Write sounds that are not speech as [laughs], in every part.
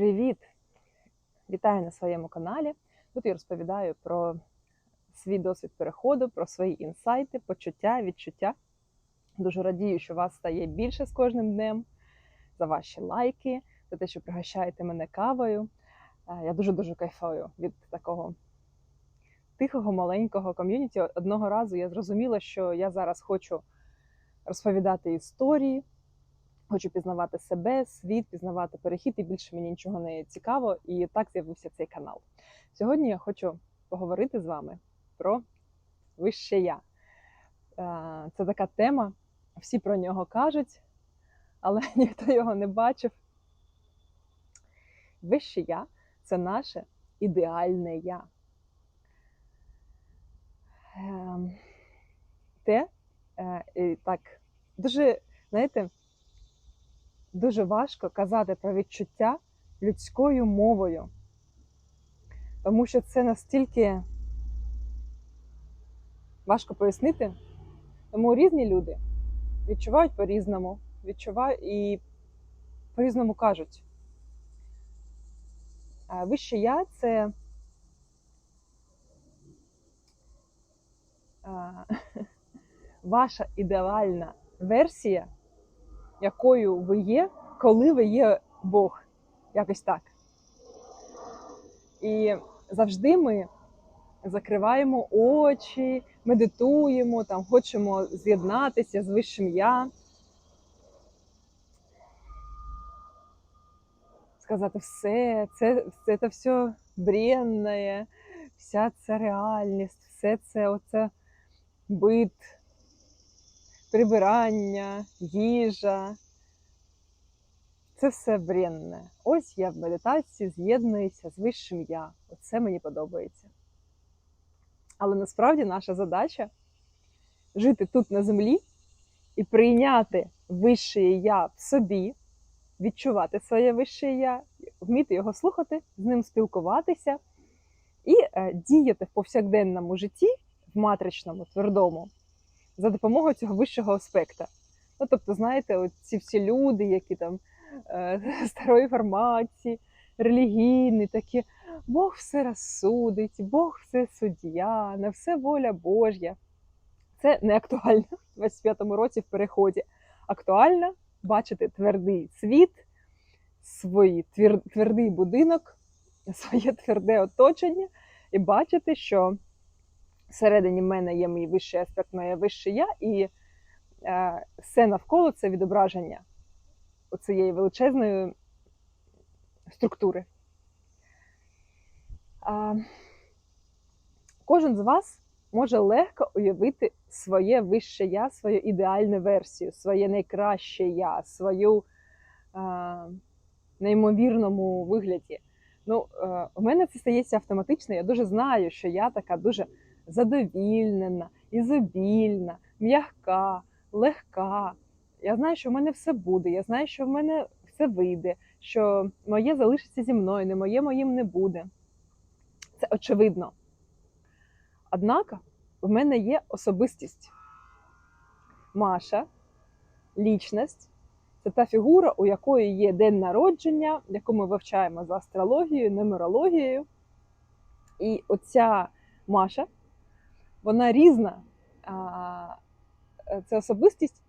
Привіт! Вітаю на своєму каналі. Тут я розповідаю про свій досвід переходу, про свої інсайти, почуття, відчуття. Дуже радію, що вас стає більше з кожним днем, за ваші лайки, за те, що пригощаєте мене кавою. Е, Я дуже-дуже кайфую від такого тихого, маленького ком'юніті. Одного разу я зрозуміла, що я зараз хочу розповідати історії, хочу пізнавати себе, світ, пізнавати перехід, і більше мені нічого не цікаво. І так з'явився цей канал. Сьогодні я хочу поговорити з вами про вище я. Е, Це така тема, всі про нього кажуть, але [laughs] ніхто його не бачив. Вище я це наше ідеальне я. Ем, Те, е, так, дуже, знаєте, дуже важко казати про відчуття людською мовою, тому що це настільки важко пояснити. Тому різні люди відчувають по-різному, відчувають і по-різному кажуть. А Вище я це [laughs] ваша ідеальна версія, якою ви є, коли ви є Бог. Якось так. І завжди ми закриваємо очі, медитуємо, там, хочемо з'єднатися з вищим я. Сказати все, це, це, це все бренне, вся ця реальність, все це оце бит, прибирання, їжа. Це все бренне. Ось я в медитації з'єднуюся з вищим я. Оце мені подобається. Але насправді наша задача жити тут на землі і прийняти вище я в собі, відчувати своє вище я, вміти його слухати, з ним спілкуватися і е, діяти в повсякденному житті, в матричному, твердому, за допомогою цього вищого аспекта. Ну, тобто, знаєте, ці всі люди, які там е, [laughs] старої формації, релігійні, такі, Бог все розсудить, Бог все суддя, на все воля Божя. Це не актуально в 25-му році в переході. Актуально бачити твердий світ, свій твердий будинок, [laughs] своє тверде оточення, і бачити, що всередині мене є мій вищий аспект, моє вище я, і е, все навколо це відображення оцієї величезної структури. А, Кожен з вас може легко уявити своє вище я, свою ідеальну версію, своє найкраще я, свою а, неймовірному вигляді. Ну, е, у мене це стається автоматично. Я дуже знаю, що я така дуже задовільнена, ізобільна, м'яка, легка. Я знаю, що в мене все буде. Я знаю, що в мене все вийде, що моє залишиться зі мною, не моє моїм не буде. Це очевидно. Однак в мене є особистість. Маша, лічність це та фігура, у якої є день народження, яку ми вивчаємо за астрологією, нумерологією. І оця Маша, вона різна. Це особистість,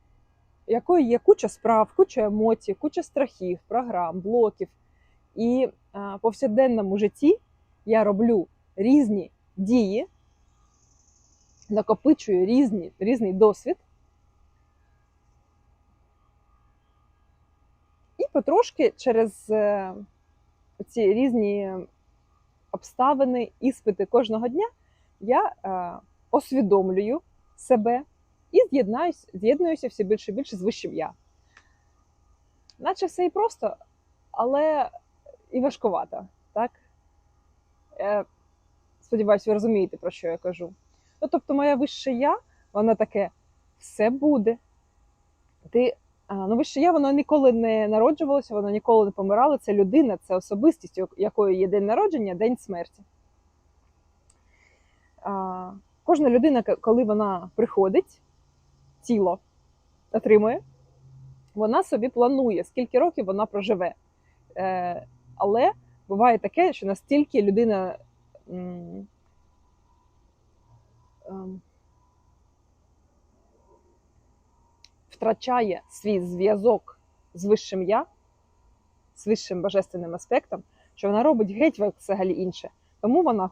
якої є куча справ, куча емоцій, куча страхів, програм, блоків. І в повсякденному житті я роблю різні дії, накопичую різні, різний досвід. І потрошки через е, ці різні обставини, іспити кожного дня я е, освідомлюю себе і з'єднуюся все більше і більше з вищим я. Наче все і просто, але і важкувато, так? Е, Сподіваюсь, ви розумієте, про що я кажу. Ну, тобто, моє вище я, воно таке все буде. Ти, ну, вище я, воно ніколи не народжувалося, воно ніколи не помирало. Це людина, це особистість, у якої є день народження, день смерті. А, Кожна людина, коли вона приходить, тіло отримує, вона собі планує, скільки років вона проживе. Е, Але буває таке, що настільки людина ем, втрачає свій зв'язок з вищим я, з вищим божественним аспектом, що вона робить геть взагалі інше. Тому вона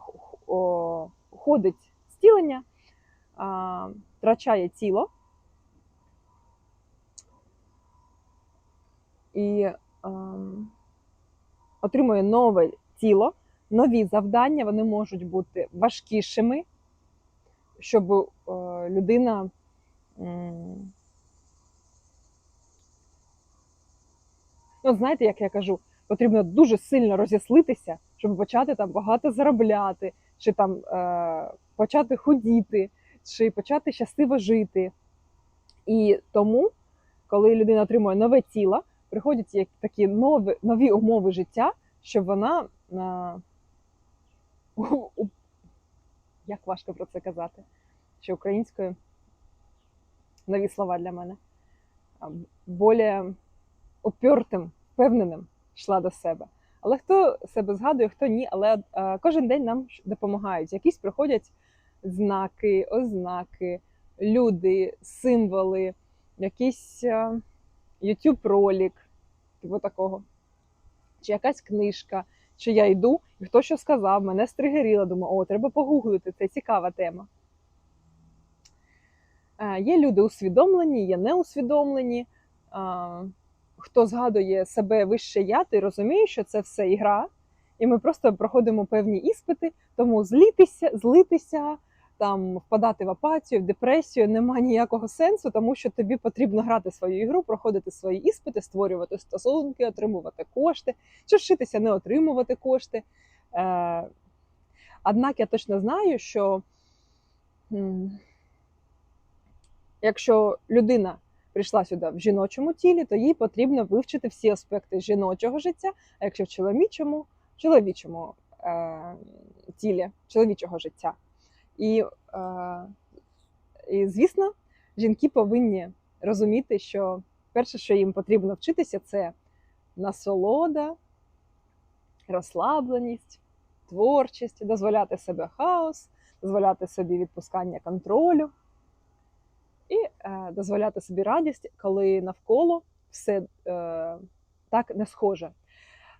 ходить з тілення, а, втрачає тіло і ем, отримує нове тіло, нові завдання, вони можуть бути важкішими, щоб е, людина. Ну, знаєте, як я кажу, потрібно дуже сильно роз'яслитися, щоб почати там багато заробляти, чи там е, почати худіти, чи почати щасливо жити. І тому, коли людина отримує нове тіло, приходять як такі нові, нові умови життя, щоб вона як важко про це казати, ще українською нові слова для мене. Более упертим, впевненим йшла до себе. Але хто себе згадує, хто ні, але кожен день нам допомагають. Якісь приходять знаки, ознаки, люди, символи, якийсь е, youtube ролик типу такого, чи якась книжка, чи я йду, і хто що сказав, мене стригеріло, думаю, о, треба погуглити, це цікава тема. Е, Є люди усвідомлені, є неусвідомлені. Е, Хто згадує себе вище я, ти розуміє, що це все ігра, і ми просто проходимо певні іспити, тому злітися, злитися, там впадати в апатію, в депресію немає ніякого сенсу, тому що тобі потрібно грати свою ігру, проходити свої іспити, створювати стосунки, отримувати кошти, чи вчитися не отримувати кошти. Е, Однак я точно знаю, що якщо людина прийшла сюди в жіночому тілі, то їй потрібно вивчити всі аспекти жіночого життя, а якщо в чоловічому, чоловічому е, тілі, чоловічого життя. І, е, і, звісно, жінки повинні розуміти, що перше, що їм потрібно вчитися, це насолода, розслабленість, творчість, дозволяти себе хаос, дозволяти собі відпускання контролю і е, дозволяти собі радість, коли навколо все е, так не схоже.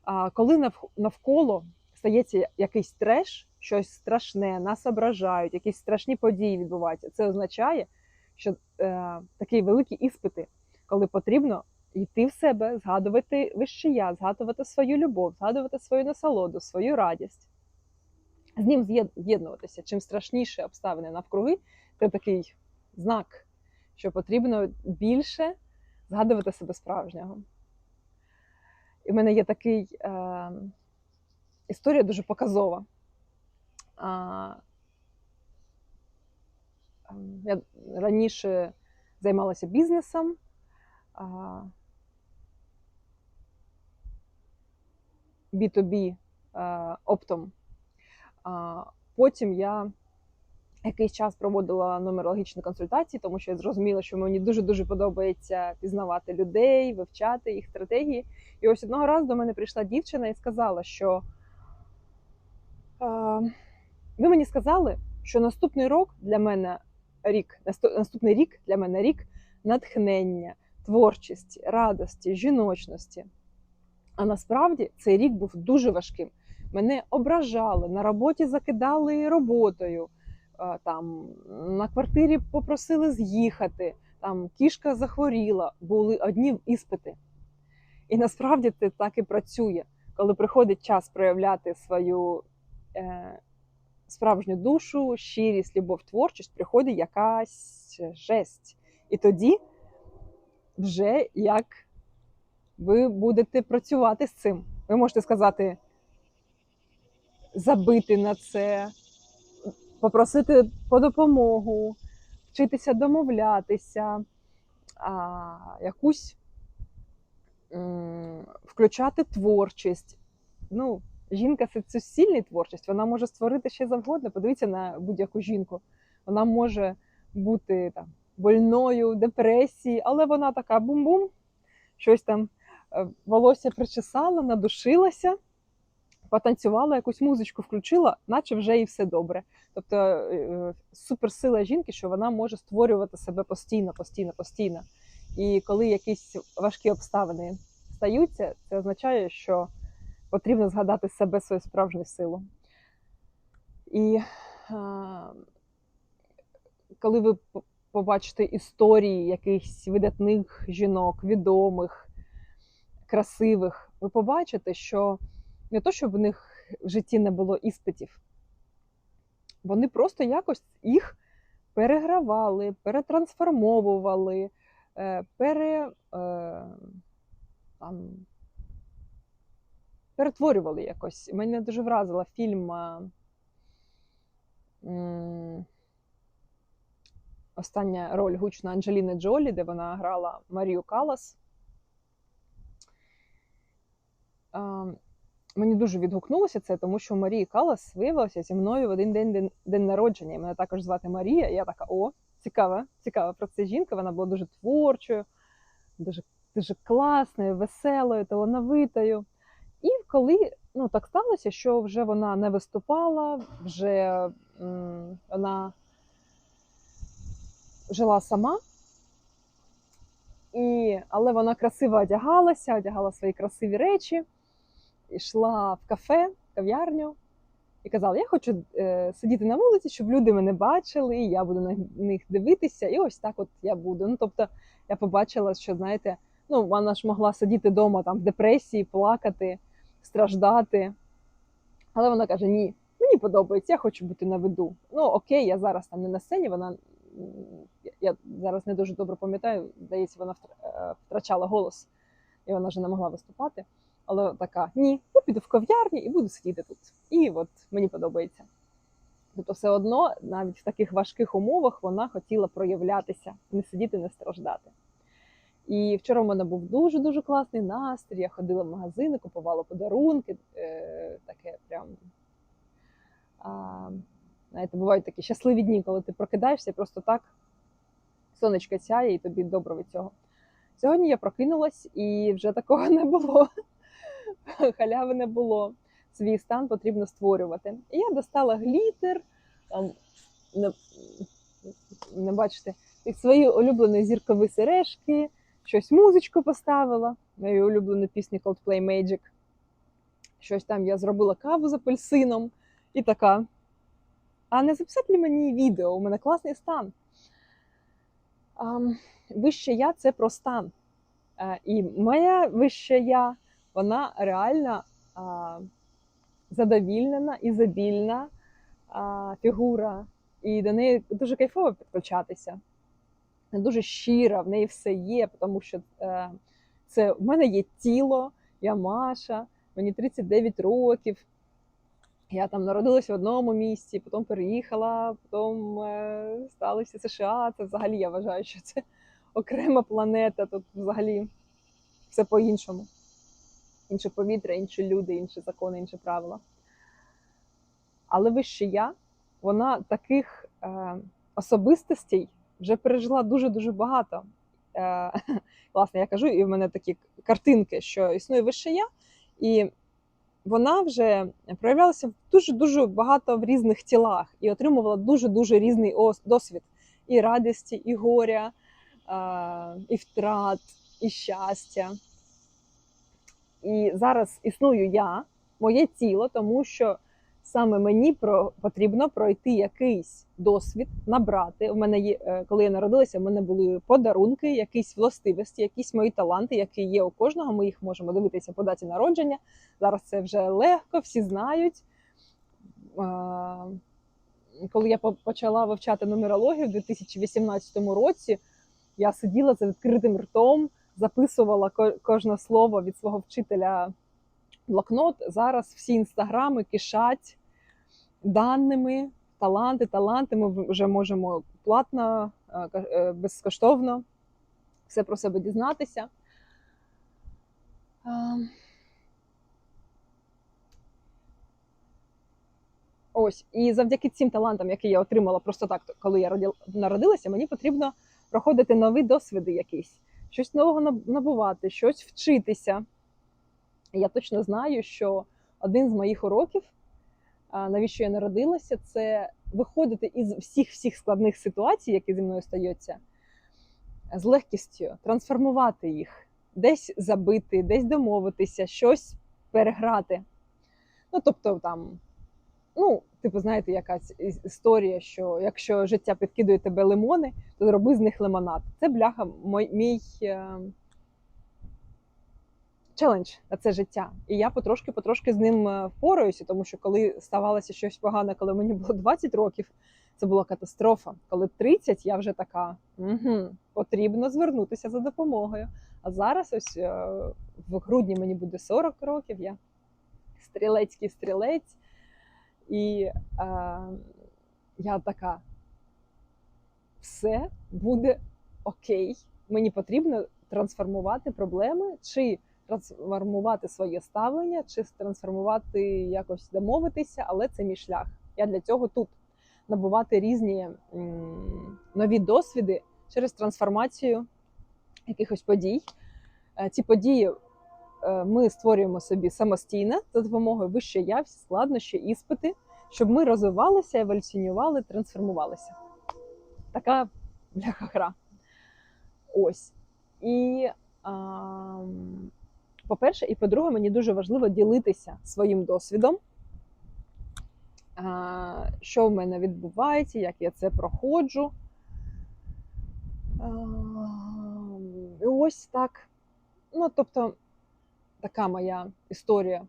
А коли навколо стається якийсь треш, щось страшне, нас ображають, якісь страшні події відбуваються, це означає, що е, такі великі іспити, коли потрібно йти в себе, згадувати вище я, згадувати свою любов, згадувати свою насолоду, свою радість. З ним з'єднуватися. Чим страшніші обставини навкруги, це такий знак, що потрібно більше згадувати себе справжнього. І в мене є такий е, історія дуже показова. Ем, я раніше займалася бізнесом. B2B е, оптом. Потім я якийсь час проводила нумерологічні консультації, тому що я зрозуміла, що мені дуже-дуже подобається пізнавати людей, вивчати їх стратегії. І ось одного разу до мене прийшла дівчина і сказала, що е, ви мені сказали, що наступний рок для мене рік, наступний рік для мене рік натхнення, творчості, радості, жіночності. А насправді цей рік був дуже важким. Мене ображали, на роботі закидали роботою, там на квартирі попросили з'їхати, там кішка захворіла, були одні іспити. І насправді це так і працює, коли приходить час проявляти свою е, справжню душу, щирість, любов, творчість, приходить якась жесть. І тоді вже як ви будете працювати з цим. Ви можете сказати, забити на це, попросити по допомогу, вчитися домовлятися, а, якусь включати творчість. Ну, жінка це, сильна творчість, вона може створити ще завгодно. Подивіться на будь-яку жінку. Вона може бути там больною, депресії, але вона така бум-бум, щось там е, волосся причесала, надушилася потанцювала, якусь музичку включила, наче вже і все добре. Тобто е, суперсила жінки, що вона може створювати себе постійно, постійно, постійно. І коли якісь важкі обставини стаються, це означає, що потрібно згадати себе свою справжню силу. І е, коли ви побачите історії якихось видатних жінок, відомих, красивих, ви побачите, що не то, щоб в них в житті не було іспитів, вони просто якось їх перегравали, перетрансформовували, е, пере, е, там, перетворювали якось. Мене дуже вразила фільм. е, Остання роль гучна Анджеліни Джолі, де вона грала Марію Калас. Мені дуже відгукнулося це, тому що у Марії Калас виявилося зі мною в один день день, день народження. Мене також звати Марія. Я така: о, цікава, цікава про це жінка. Вона була дуже творчою, дуже, дуже класною, веселою, талановитою. Коли ну, так сталося, що вже вона не виступала, вже м, вона жила сама. І, але вона красиво одягалася, одягала свої красиві речі, йшла в кафе, кав'ярню і казала: Я хочу е, сидіти на вулиці, щоб люди мене бачили, і я буду на них дивитися. І ось так от я буду. Ну, тобто я побачила, що знаєте, ну вона ж могла сидіти вдома там в депресії, плакати, страждати. Але вона каже: Ні, мені подобається, я хочу бути на виду. Ну окей, я зараз там не на сцені, вона я- зараз не дуже добре пам'ятаю, здається, вона е, втрачала голос, і вона вже не могла виступати. Але така: ні, я піду в кав'ярні і буду сидіти тут. І от мені подобається. Тобто, все одно, навіть в таких важких умовах, вона хотіла проявлятися, не сидіти, не страждати. І вчора в мене був дуже дуже класний настрій. Я ходила в магазини, купувала подарунки, е, таке прям. А, знаєте, бувають такі щасливі дні, коли ти прокидаєшся просто так сонечко сяє, і тобі добре від цього. Сьогодні я прокинулась і вже такого не було. [laughs] Халяви не було. Свій стан потрібно створювати. І я достала глітер, там, не, не бачите, свої улюблені зіркові сережки, щось музичку поставила, мою улюблену пісню Coldplay Magic. Щось там я зробила каву з апельсином і така. А не записати ли мені відео? У мене класний стан. Ам, вище я це про стан. Е, І моя вище я, вона реально а, задовільнена, ізобільна а, фігура. І до неї дуже кайфово підключатися. Вона дуже щира, в неї все є, тому що е, це в мене є тіло, я Маша, мені 39 років. Я там народилася в одному місці, потім переїхала, потім е, сталися США. Це взагалі я вважаю, що це окрема планета. Тут взагалі все по-іншому. Інше повітря, інші люди, інші закони, інші правила. Але вище я, вона таких е, особистостей вже пережила дуже-дуже багато. Е, [laughs] власне, я кажу, і в мене такі картинки, що існує вище я, і вона вже проявлялася в дуже-дуже багато в різних тілах і отримувала дуже-дуже різний ос- досвід і радості, і горя, е, і втрат, і щастя. І зараз існую я, моє тіло, тому що саме мені про, потрібно пройти якийсь досвід, набрати. У мене є, е, коли я народилася, в мене були подарунки, якісь властивості, якісь мої таланти, які є у кожного. Ми їх можемо дивитися по даті народження. Зараз це вже легко, всі знають. Коли я почала вивчати нумерологію в 2018 році, я сиділа за відкритим ртом, записувала кожне слово від свого вчителя блокнот. Зараз всі інстаграми кишать даними, таланти, таланти. Ми вже можемо платно, е, е, безкоштовно все про себе дізнатися. Ось, і завдяки цим талантам, які я отримала просто так, коли я народилася, мені потрібно проходити нові досвіди якісь, щось нового набувати, щось вчитися. Я точно знаю, що один з моїх уроків, навіщо я народилася, це виходити із всіх всіх складних ситуацій, які зі мною стаються, з легкістю, трансформувати їх, десь забити, десь домовитися, щось переграти. Ну, тобто, там, ну, типу, знаєте, якась історія, що якщо життя підкидує тебе лимони, то зроби з них лимонад. Це бляха мой, мій е, челендж на це життя. І я потрошки-потрошки з ним е, впораюся, тому що коли ставалося щось погане, коли мені було 20 років, це була катастрофа. Коли 30, я вже така угу, потрібно звернутися за допомогою. А зараз, ось е, в грудні мені буде 40 років, я стрілецький стрілець, і е, я така, все буде окей. Мені потрібно трансформувати проблеми, чи трансформувати своє ставлення, чи трансформувати якось домовитися, але це мій шлях. Я для цього тут набувати різні нові досвіди через трансформацію якихось подій. Е, Ці події е, ми створюємо собі самостійно за допомогою вищої я, всі складнощі, іспити, щоб ми розвивалися, еволюціонували, трансформувалися. Така бляха гра. Ось. І, а, по-перше, і по-друге, мені дуже важливо ділитися своїм досвідом, що в мене відбувається, як я це проходжу. І ось так. Ну, тобто, така моя історія.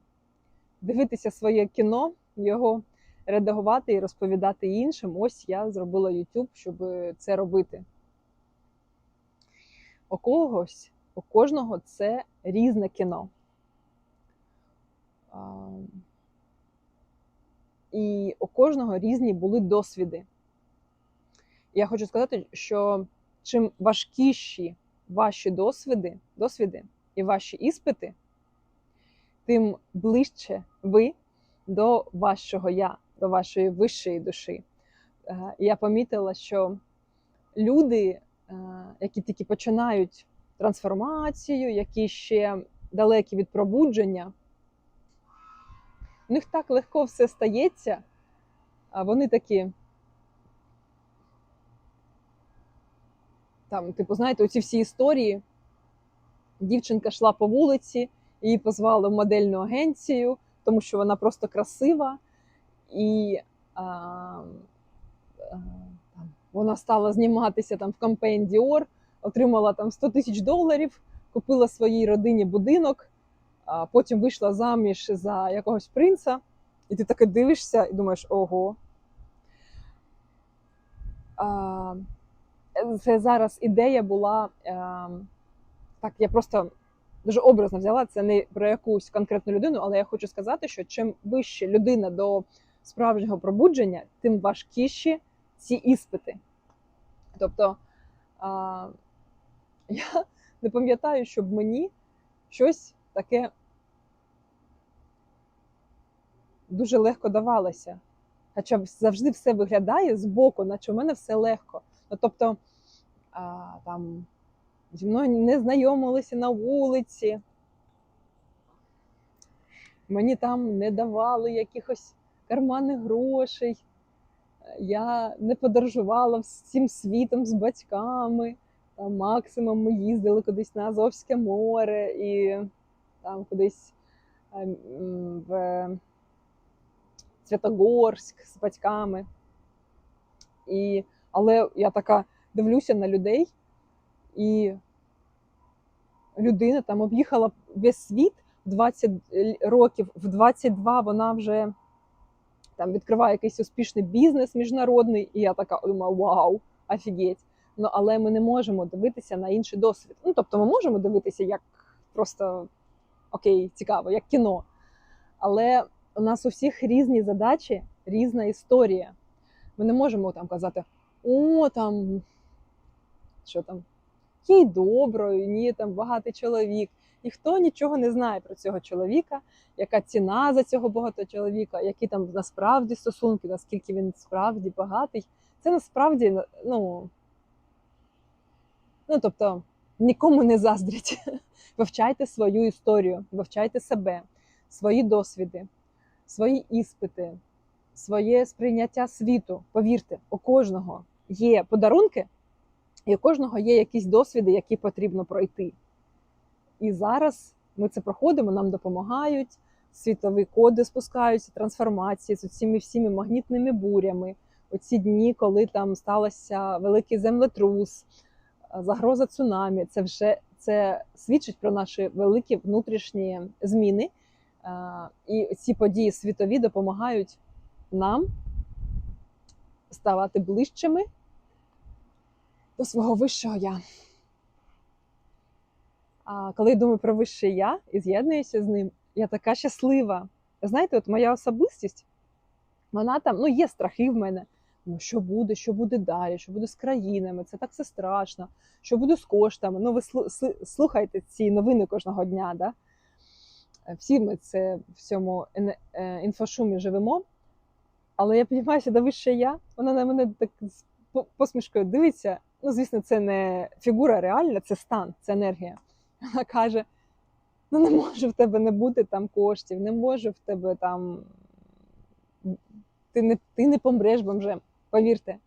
Дивитися своє кіно, його редагувати і розповідати іншим. Ось я зробила YouTube, щоб це робити. У когось, у кожного це різне кіно. І у кожного різні були досвіди. Я хочу сказати, що чим важкіші ваші досвіди, досвіди і ваші іспити, тим ближче ви до вашого я, до вашої вищої душі. Е, Я помітила, що люди, е, які тільки починають трансформацію, які ще далекі від пробудження, у них так легко все стається, а вони такі. Там, типу, знаєте, оці всі історії. Дівчинка йшла по вулиці, її позвали в модельну агенцію, тому що вона просто красива, і а, а, вона стала зніматися там в компанії Dior, отримала там 100 тисяч доларів, купила своїй родині будинок, а потім вийшла заміж за якогось принца, і ти таки дивишся і думаєш, ого. А, це зараз ідея була. Е, так, я просто дуже образно взяла це не про якусь конкретну людину, але я хочу сказати, що чим вище людина до справжнього пробудження, тим важкіші ці іспити. Тобто а, я не пам'ятаю, щоб мені щось таке дуже легко давалося. Хоча завжди все виглядає збоку, наче в мене все легко. Ну, тобто, а, там зі мною не знайомилися на вулиці. Мені там не давали якихось карманних грошей. Я не подорожувала всім світом з батьками. Там максимум ми їздили кудись на Азовське море і там кудись ем, в Святогорськ з батьками. І, але я така дивлюся на людей, і людина там об'їхала весь світ в 20 років, в 22 вона вже там відкриває якийсь успішний бізнес міжнародний, і я така думаю, вау, офігеть. Ну але ми не можемо дивитися на інший досвід. Ну тобто, ми можемо дивитися як просто окей, цікаво, як кіно. Але у нас у всіх різні задачі, різна історія. Ми не можемо там казати, о, там що там, їй доброю, ні, там багатий чоловік. Ніхто нічого не знає про цього чоловіка, яка ціна за цього багатого чоловіка, які там насправді стосунки, наскільки він справді багатий. Це насправді, ну, ну тобто, нікому не заздріть. [laughs] Вивчайте свою історію, вивчайте себе, свої досвіди. свої іспити, своє сприйняття світу. Повірте, у кожного є подарунки, і у кожного є якісь досвіди, які потрібно пройти. І зараз ми це проходимо, нам допомагають, світові коди спускаються, трансформації з цими всіми магнітними бурями. Оці дні, коли там сталося великий землетрус, загроза цунамі, це вже це свідчить про наші великі внутрішні зміни. Е, І ці події світові допомагають нам ставати ближчими до свого вищого я. А коли я думаю про вище я і з'єднуюся з ним, я така щаслива. Знаєте, от моя особистість, вона там, ну, є страхи в мене. Ну, що буде, що буде далі, що буде з країнами, це так все страшно, що буде з коштами. Ну, ви слухайте ці новини кожного дня, да? Е, Всі ми це в цьому е, інфошумі живемо. Але я піднімаюся до вище я, вона на мене так з посмішкою дивиться. Ну, звісно, це не фігура реальна, це стан, це енергія. Вона каже: ну не може в тебе не бути там коштів, не може в тебе там. Ти не, ти не помреш бомжем, повірте,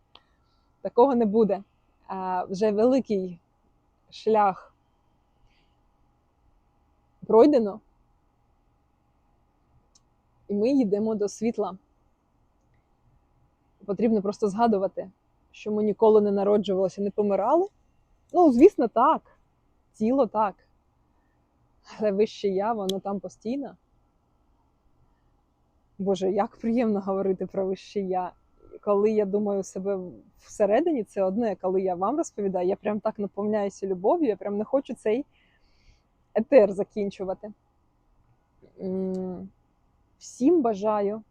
такого не буде. А вже великий шлях пройдено, і ми йдемо до світла. Потрібно просто згадувати, що ми ніколи не народжувалися, не помирали. Ну, звісно, так. Тіло так. Але вище я, воно там постійно. Боже, як приємно говорити про вище я. Коли я думаю себе всередині, це одне, коли я вам розповідаю, я прям так наповняюся любов'ю, я прям не хочу цей етер закінчувати. Всім бажаю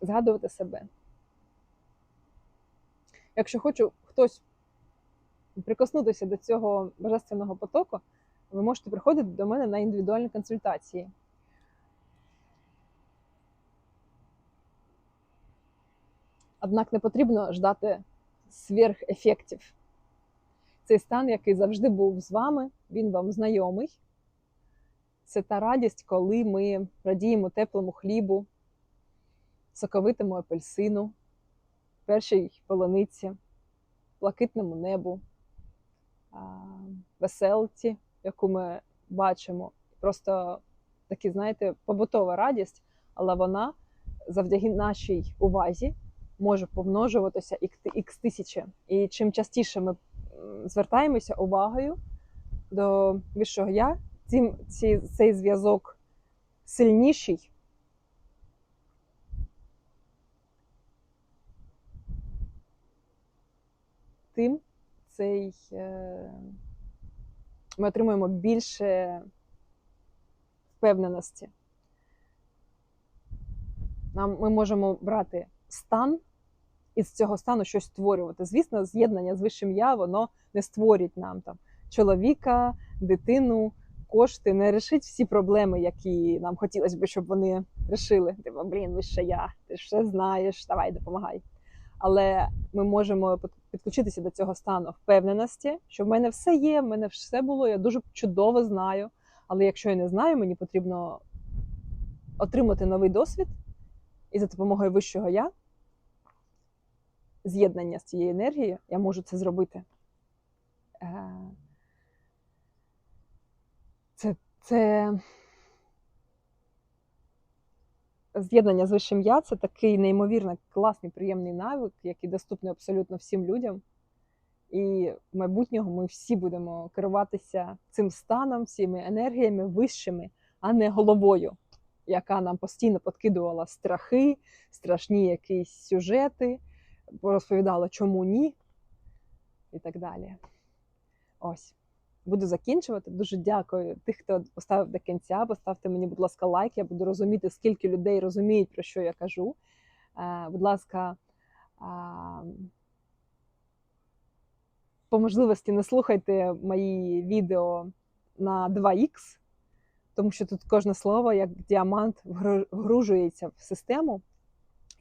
згадувати себе. Якщо хочу хтось прикоснутися до цього божественного потоку, ви можете приходити до мене на індивідуальні консультації. Однак не потрібно ждати сверхефектів. Цей стан, який завжди був з вами, він вам знайомий. Це та радість, коли ми радіємо теплому хлібу, соковитому апельсину, першій полониці, блакитному небу, веселці, яку ми бачимо. Просто такі, знаєте, побутова радість, але вона завдяки нашій увазі може помножуватися ікс тисячі. І чим частіше ми звертаємося увагою до вищого я, тим ці, цей зв'язок сильніший. Тим цей е, ми отримуємо більше впевненості. Нам ми можемо брати стан і з цього стану щось створювати. Звісно, з'єднання з вищим я воно не створить нам там чоловіка, дитину, кошти, не рішить всі проблеми, які нам хотілося б, щоб вони рішили. Типу, блін, вище я, ти ж все знаєш, давай допомагай. Але ми можемо підключитися до цього стану впевненості, що в мене все є, в мене все було, я дуже чудово знаю. Але якщо я не знаю, мені потрібно отримати новий досвід і за допомогою вищого я, з'єднання з цією енергією, я можу це зробити. Е, Це, це з'єднання з вищим я це такий неймовірно класний, приємний навик, який доступний абсолютно всім людям. І в майбутнього ми всі будемо керуватися цим станом, цими енергіями вищими, а не головою, яка нам постійно подкидувала страхи, страшні якісь сюжети, розповідала, чому ні, і так далі. Ось. Буду закінчувати. Дуже дякую тих, хто поставив до кінця. Поставте мені, будь ласка, лайк. Я буду розуміти, скільки людей розуміють, про що я кажу. Е, будь ласка, по можливості не слухайте мої відео на 2х, тому що тут кожне слово, як діамант, вгружується в систему.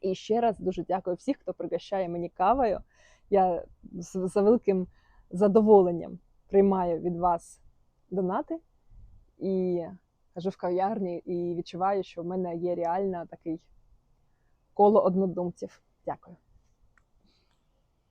І ще раз дуже дякую всіх, хто пригощає мені кавою. Я з великим задоволенням приймаю від вас донати і кажу в кав'ярні і відчуваю, що в мене є реально такий коло однодумців. Дякую.